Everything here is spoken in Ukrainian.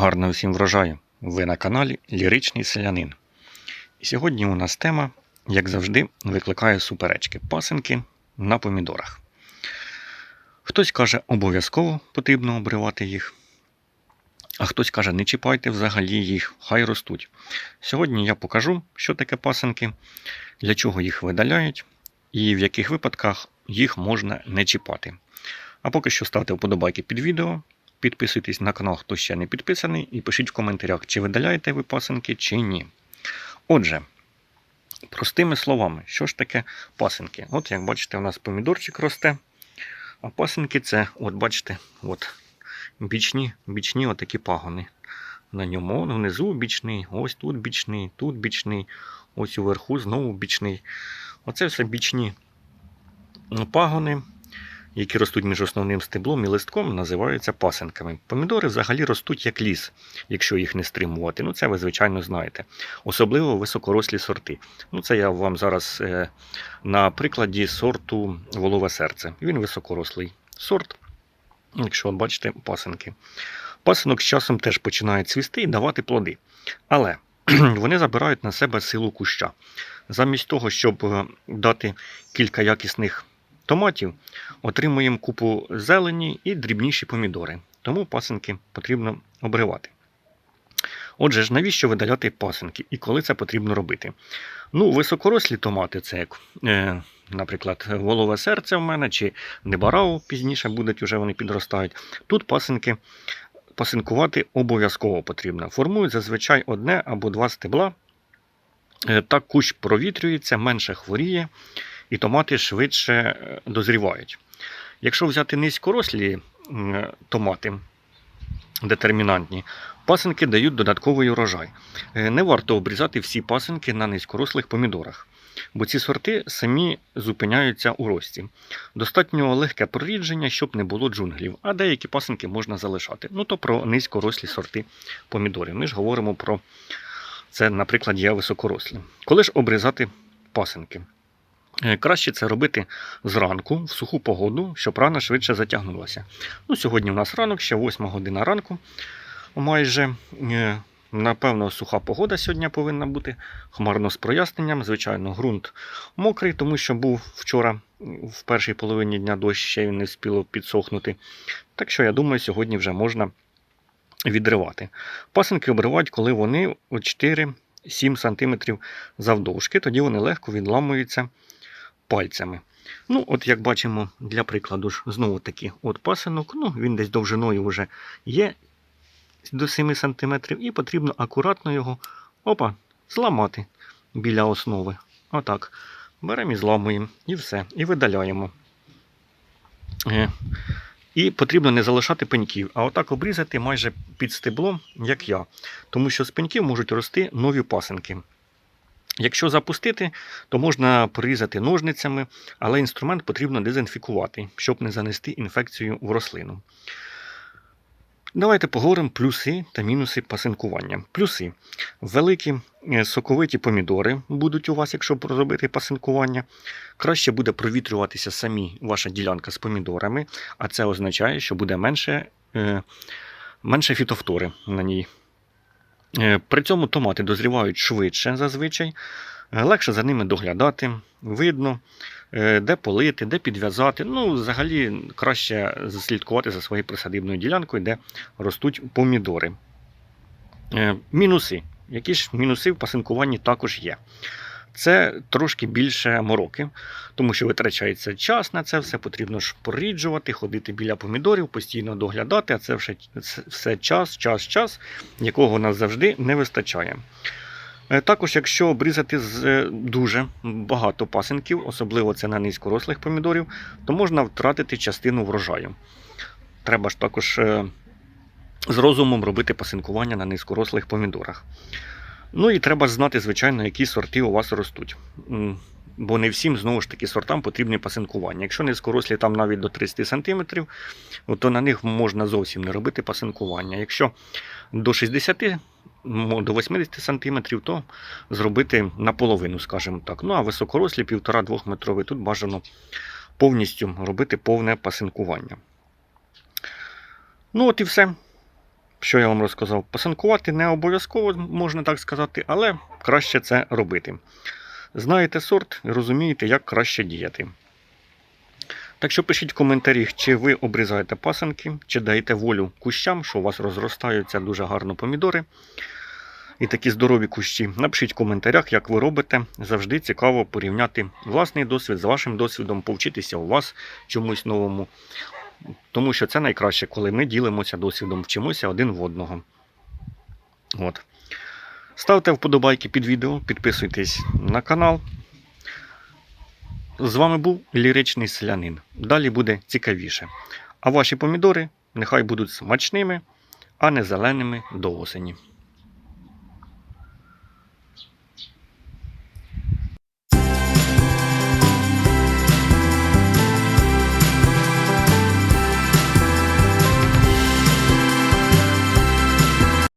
Гарного всім врожаю! Ви на каналі Ліричний Селянин. І сьогодні у нас тема, як завжди, викликає суперечки пасинки на помідорах. Хтось каже, обов'язково потрібно обривати їх, а хтось каже, не чіпайте взагалі їх, хай ростуть. Сьогодні я покажу, що таке пасинки, для чого їх видаляють і в яких випадках їх можна не чіпати. А поки що ставте вподобайки під відео, Підписуйтесь на канал, хто ще не підписаний, і пишіть в коментарях, чи видаляєте ви пасинки, чи ні. Отже, простими словами, що ж таке пасинки? От, як бачите, у нас помідорчик росте. А пасинки це, от бачите, от, бічні, бічні отакі пагони. На ньому Вон внизу бічний, ось тут бічний, тут бічний, ось уверху знову бічний. Оце все бічні пагони які ростуть між основним стеблом і листком, називаються пасинками. Помідори взагалі ростуть як ліс, якщо їх не стримувати. Ну, це ви, звичайно, знаєте. Особливо високорослі сорти. Ну, Це я вам зараз е, на прикладі сорту волове серце. Він високорослий сорт, якщо бачите, пасинки. Пасинок з часом теж починає цвісти і давати плоди. Але вони забирають на себе силу куща. Замість того, щоб е, дати кілька якісних томатів отримуємо купу зелені і дрібніші помідори. Тому пасинки потрібно обривати. Отже ж, навіщо видаляти пасинки і коли це потрібно робити? Ну, високорослі томати, це як, е, наприклад, волове серце в мене, чи небарау пізніше будуть, вже вони підростають. Тут пасинки пасинкувати обов'язково потрібно. Формують зазвичай одне або два стебла. Е, так кущ провітрюється, менше хворіє і томати швидше е, дозрівають. Якщо взяти низькорослі томати детермінантні, пасинки дають додатковий урожай. Е, не варто обрізати всі пасинки на низькорослих помідорах, бо ці сорти самі зупиняються у рості. Достатньо легке прорідження, щоб не було джунглів, а деякі пасинки можна залишати. Ну то про низькорослі сорти помідорів. Ми ж говоримо про це, наприклад, є високорослі. Коли ж обрізати пасинки? Е, краще це робити зранку, в суху погоду, щоб рана швидше затягнулася. Ну, Сьогодні у нас ранок, ще 8 година ранку. Майже, е, напевно, суха погода сьогодні повинна бути. Хмарно з проясненням. Звичайно, ґрунт мокрий, тому що був вчора в першій половині дня дощ ще він не встиг підсохнути. Так що, я думаю, сьогодні вже можна відривати. Пасинки обривають, коли вони 4-7 см завдовжки, тоді вони легко відламуються пальцями. Ну, от Як бачимо, для прикладу, ж знову таки от пасинок, ну, він десь довжиною вже є до 7 см, і потрібно акуратно його опа, зламати біля основи. Отак. Беремо і зламуємо, і все, і видаляємо. Е, і потрібно не залишати пеньків, а отак обрізати майже під стеблом, як я. Тому що з пеньків можуть рости нові пасинки. Якщо запустити, то можна порізати ножницями, але інструмент потрібно дезінфікувати, щоб не занести інфекцію в рослину. Давайте поговоримо плюси та мінуси пасинкування. Плюси. Великі е, соковиті помідори будуть у вас, якщо зробити пасинкування. Краще буде провітрюватися самі ваша ділянка з помідорами, а це означає, що буде менше, е, менше фітофтори на ній. Е, при цьому томати дозрівають швидше зазвичай, е, легше за ними доглядати, видно, е, де полити, де підв'язати. Ну, Взагалі краще заслідкувати за своєю присадибною ділянкою, де ростуть помідори. Мінуси. Які ж мінуси в пасинкуванні також є? Це трошки більше мороки, тому що витрачається час на це все, потрібно ж поріджувати, ходити біля помідорів, постійно доглядати, а це все, все час, час, час, якого нас завжди не вистачає. Е, також, якщо обрізати з е, дуже багато пасинків, особливо це на низькорослих помідорів, то можна втратити частину врожаю. Треба ж також е, з розумом робити пасинкування на низькорослих помідорах. Ну і треба знати, звичайно, які сорти у вас ростуть. Бо не всім, знову ж таки, сортам потрібне пасинкування. Якщо низькорослі там навіть до 30 см, то на них можна зовсім не робити пасинкування. Якщо до 60 до 80 см, то зробити наполовину, скажімо так. Ну а високорослі 1,5-2 метрові, тут бажано повністю робити повне пасинкування. Ну, от і все. Що я вам розказав, пасинкувати не обов'язково, можна так сказати, але краще це робити. Знаєте сорт розумієте, як краще діяти. Так що пишіть в коментарі, чи ви обрізаєте пасинки, чи даєте волю кущам, що у вас розростаються дуже гарно помідори. І такі здорові кущі. Напишіть в коментарях, як ви робите. Завжди цікаво порівняти власний досвід з вашим досвідом, повчитися у вас чомусь новому. Тому що це найкраще, коли ми ділимося досвідом, вчимося один в одного. От. Ставте вподобайки під відео, підписуйтесь на канал. З вами був ліричний селянин. Далі буде цікавіше. А ваші помідори нехай будуть смачними, а не зеленими до осені.